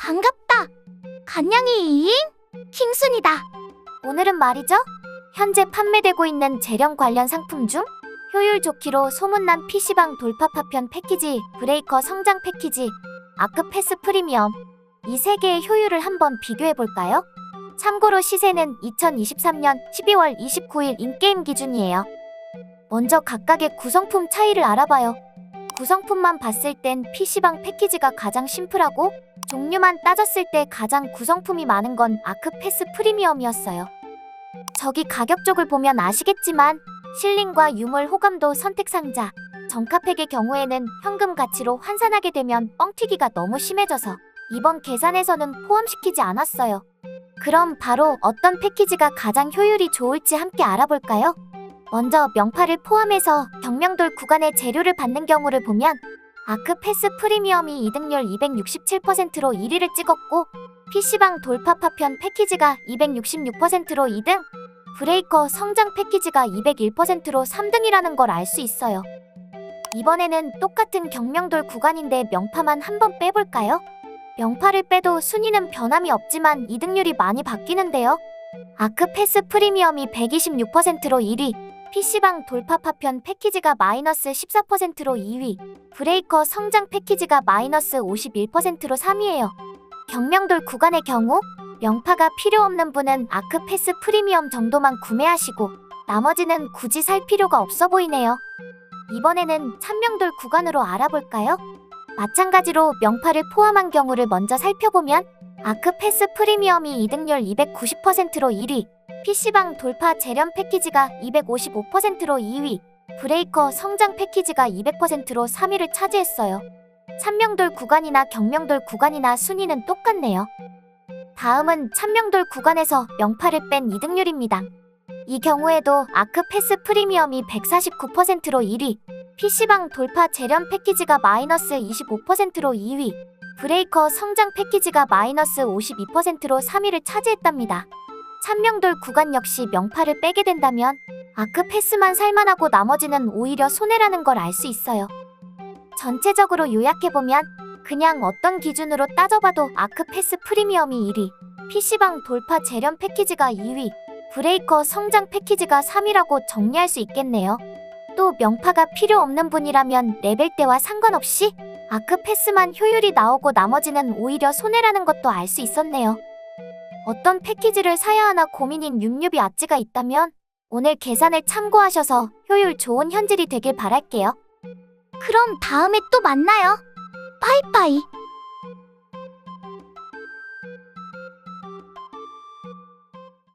반갑다. 간냥이 이잉? 킹순이다. 오늘은 말이죠. 현재 판매되고 있는 재령 관련 상품 중 효율 좋기로 소문난 PC방 돌파 파편 패키지, 브레이커 성장 패키지, 아크 패스 프리미엄 이 세 개의 효율을 한번 비교해 볼까요? 참고로 시세는 2023년 12월 29일 인게임 기준이에요. 먼저 각각의 구성품 차이를 알아봐요. 구성품만 봤을 땐 PC방 패키지가 가장 심플하고 종류만 따졌을 때 가장 구성품이 많은 건 아크 패스 프리미엄이었어요. 저기 가격 쪽을 보면 아시겠지만 실링과 유물 호감도 선택 상자, 정카팩의 경우에는 현금 가치로 환산하게 되면 뻥튀기가 너무 심해져서 이번 계산에서는 포함시키지 않았어요. 그럼 바로 어떤 패키지가 가장 효율이 좋을지 함께 알아볼까요? 먼저 명파를 포함해서 경명돌 구간의 재료를 받는 경우를 보면 아크 패스 프리미엄이 이득률 267%로 1위를 찍었고 PC방 돌파 파편 패키지가 266%로 2등, 브레이커 성장 패키지가 201%로 3등이라는 걸 알 수 있어요. 이번에는 똑같은 경명돌 구간인데 명파만 한번 빼볼까요? 명파를 빼도 순위는 변함이 없지만 이득률이 많이 바뀌는데요. 아크 패스 프리미엄이 126%로 1위, PC방 돌파 파편 패키지가 마이너스 14%로 2위, 브레이커 성장 패키지가 마이너스 51%로 3위예요. 경명돌 구간의 경우 명파가 필요 없는 분은 아크 패스 프리미엄 정도만 구매하시고 나머지는 굳이 살 필요가 없어 보이네요. 이번에는 찬명돌 구간으로 알아볼까요? 마찬가지로 명파를 포함한 경우를 먼저 살펴보면 아크 패스 프리미엄이 이득률 290%로 1위, PC방 돌파 재련 패키지가 255%로 2위, 브레이커 성장 패키지가 200%로 3위를 차지했어요. 찬명돌 구간이나 경명돌 구간이나 순위는 똑같네요. 다음은 찬명돌 구간에서 명파를 뺀 이득률입니다. 이 경우에도 아크 패스 프리미엄이 149%로 1위, PC방 돌파 재련 패키지가 마이너스 25%로 2위, 브레이커 성장 패키지가 마이너스 52%로 3위를 차지했답니다. 찬명돌 구간 역시 명파를 빼게 된다면 아크 패스만 살만하고 나머지는 오히려 손해라는 걸 알 수 있어요. 전체적으로 요약해보면 그냥 어떤 기준으로 따져봐도 아크 패스 프리미엄이 1위, PC방 돌파 재련 패키지가 2위, 브레이커 성장 패키지가 3위라고 정리할 수 있겠네요. 또 명파가 필요 없는 분이라면 레벨대와 상관없이 아크 패스만 효율이 나오고 나머지는 오히려 손해라는 것도 알 수 있었네요. 어떤 패키지를 사야 하나 고민인 육류비 아찌가 있다면 오늘 계산을 참고하셔서 효율 좋은 현질이 되길 바랄게요. 그럼 다음에 또 만나요. 빠이빠이.